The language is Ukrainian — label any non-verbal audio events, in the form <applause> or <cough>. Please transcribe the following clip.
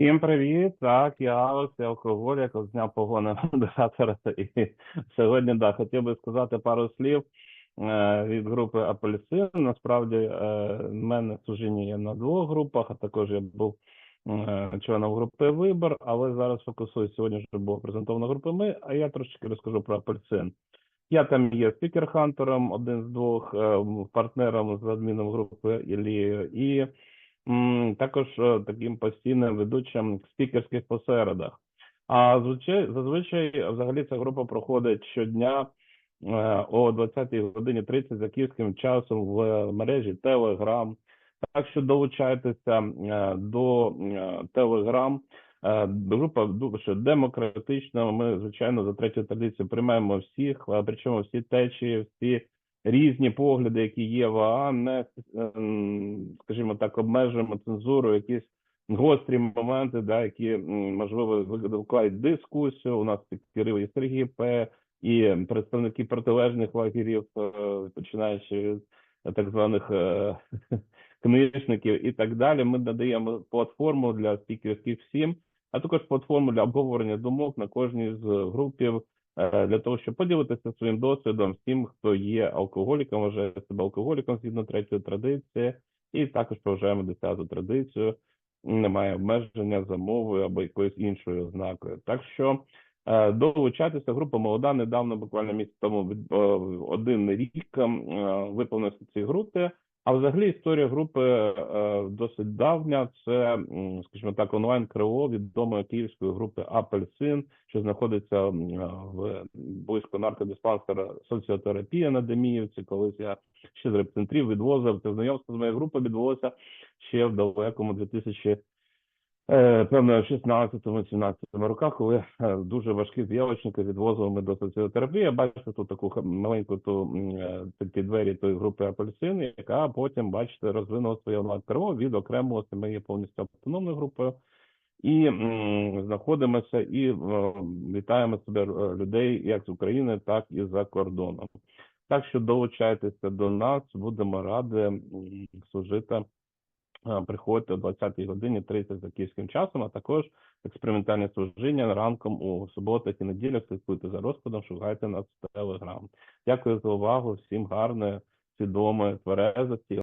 Всім привіт! Так, я Алекс, я алкоголік, зняв погони модератора. І сьогодні да, хотів би сказати пару слів е, від групи Апельсин. Насправді, е, мене служіння є на двох групах, а також я був е, членом групи Вибор, але зараз фокусуюсь сьогодні, вже була презентована група Ми, а я трошки розкажу про Апельсин. Я там є спікер-хантером, один з двох е, партнером з адміном групи Ілією, і також е, таким постійним ведучим спікерських посередах. А звичай, зазвичай взагалі ця група проходить щодня е, о 20 годині 30 за київським часом в мережі Telegram. Так що долучайтеся е, до. Е, Група дуже демократична. Ми, звичайно, за третю традицію приймаємо всіх, причому всі течії, всі різні погляди, які є в АА, не, ем, скажімо так, обмежуємо цензуру, якісь гострі моменти, да, які можливо викликають дискусію. У нас спікери і Сергій П. і представники протилежних лагерів, е, починаючи від так званих е, <laughs> книжників і так далі. Ми надаємо платформу для спікерських всім, а також платформу для обговорення думок на кожній з групів для того, щоб поділитися своїм досвідом всім, хто є алкоголіком, вважає себе алкоголіком згідно третьої традиції, і також поважаємо десяту традицію. Немає обмеження за мовою або якоюсь іншою ознакою. Так що е, долучатися група молода недавно, буквально місяць тому е, один рік е, виповнився ці групи. А взагалі історія групи е, досить давня. Це, скажімо так, онлайн крило відомої київської групи Апельсин, що знаходиться в близько наркодиспансера соціотерапія на Деміївці. Колись я ще з репцентрів відвозив. Це знайомство з моєю групою відбулося ще в далекому 2000 Е, Певно, в 16-17 роках, коли е, дуже важкі з'явочники відвозили ми до соціотерапії. Я бачите тут таку маленьку ту е, такі двері тої групи апельсин, яка потім, бачите, розвинула своє крило від окремого є повністю автономною групою. І м, знаходимося і е, вітаємо себе е, людей як з України, так і за кордоном. Так що долучайтеся до нас, будемо раді служити Е, Приходьте о 20 годині 30 за київським часом, а також експериментальне служіння ранком у суботах і неділях. Слідкуйте за розкладом, шукайте нас в Телеграм. Дякую за увагу. Всім гарної, свідомої, тверезості.